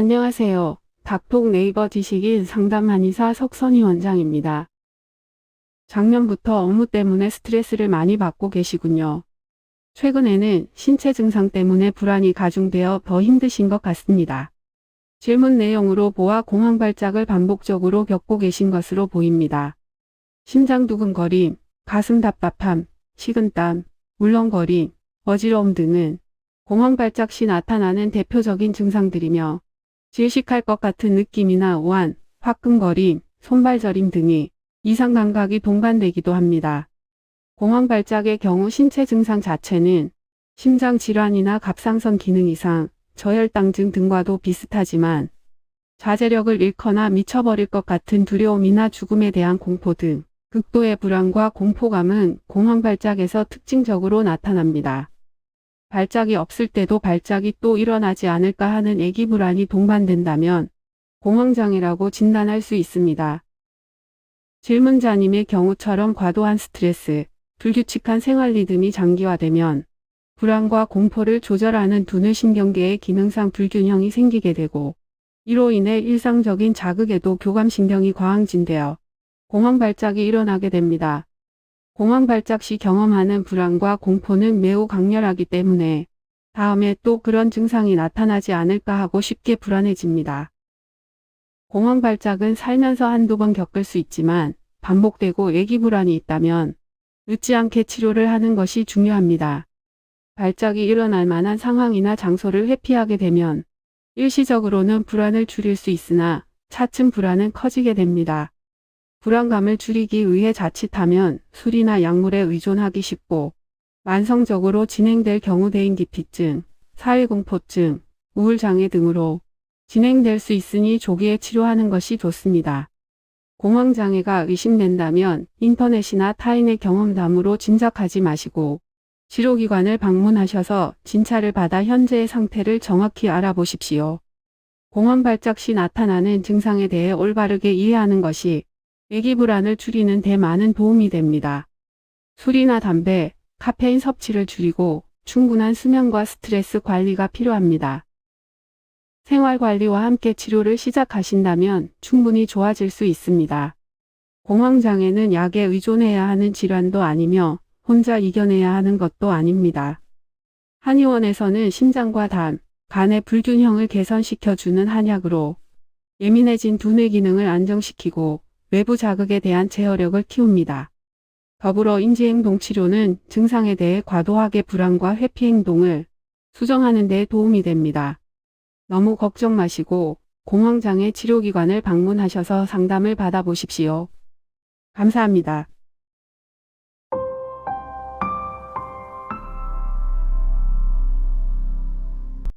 안녕하세요. 닥톡 네이버 지식인 상담 한의사 석선희 원장입니다. 작년부터 업무 때문에 스트레스를 많이 받고 계시군요. 최근에는 신체 증상 때문에 불안이 가중되어 더 힘드신 것 같습니다. 질문 내용으로 보아 공황 발작을 반복적으로 겪고 계신 것으로 보입니다. 심장 두근거림, 가슴 답답함, 식은땀, 울렁거림, 어지러움 등은 공황 발작 시 나타나는 대표적인 증상들이며 질식할 것 같은 느낌이나 오한, 화끈거림, 손발 저림 등이 이상 감각이 동반되기도 합니다. 공황 발작의 경우 신체 증상 자체는 심장 질환이나 갑상선 기능 이상, 저혈당증 등과도 비슷하지만 자제력을 잃거나 미쳐버릴 것 같은 두려움이나 죽음에 대한 공포 등 극도의 불안과 공포감은 공황 발작에서 특징적으로 나타납니다. 발작이 없을 때도 발작이 또 일어나지 않을까 하는 애기 불안이 동반된다면 공황장애라고 진단할 수 있습니다. 질문자님의 경우처럼 과도한 스트레스, 불규칙한 생활 리듬이 장기화되면 불안과 공포를 조절하는 두뇌 신경계의 기능상 불균형이 생기게 되고 이로 인해 일상적인 자극에도 교감신경이 과항진되어 공황 발작이 일어나게 됩니다. 공황 발작 시 경험하는 불안과 공포는 매우 강렬하기 때문에 다음에 또 그런 증상이 나타나지 않을까 하고 쉽게 불안해집니다. 공황 발작은 살면서 한두 번 겪을 수 있지만 반복되고 애기 불안이 있다면 늦지 않게 치료를 하는 것이 중요합니다. 발작이 일어날 만한 상황이나 장소를 회피하게 되면 일시적으로는 불안을 줄일 수 있으나 차츰 불안은 커지게 됩니다. 불안감을 줄이기 위해 자칫하면 술이나 약물에 의존하기 쉽고 만성적으로 진행될 경우 대인기피증, 사회공포증, 우울장애 등으로 진행될 수 있으니 조기에 치료하는 것이 좋습니다. 공황장애가 의심된다면 인터넷이나 타인의 경험담으로 짐작하지 마시고 치료기관을 방문하셔서 진찰을 받아 현재의 상태를 정확히 알아보십시오. 공황 발작 시 나타나는 증상에 대해 올바르게 이해하는 것이 애기 불안을 줄이는 데 많은 도움이 됩니다. 술이나 담배, 카페인 섭취를 줄이고 충분한 수면과 스트레스 관리가 필요합니다. 생활 관리와 함께 치료를 시작하신다면 충분히 좋아질 수 있습니다. 공황장애는 약에 의존해야 하는 질환도 아니며 혼자 이겨내야 하는 것도 아닙니다. 한의원에서는 심장과 단, 간의 불균형을 개선시켜주는 한약으로 예민해진 두뇌 기능을 안정시키고 외부 자극에 대한 제어력을 키웁니다. 더불어 인지행동 치료는 증상에 대해 과도하게 불안과 회피 행동을 수정하는 데 도움이 됩니다. 너무 걱정 마시고 공황장애 치료기관을 방문하셔서 상담을 받아보십시오. 감사합니다.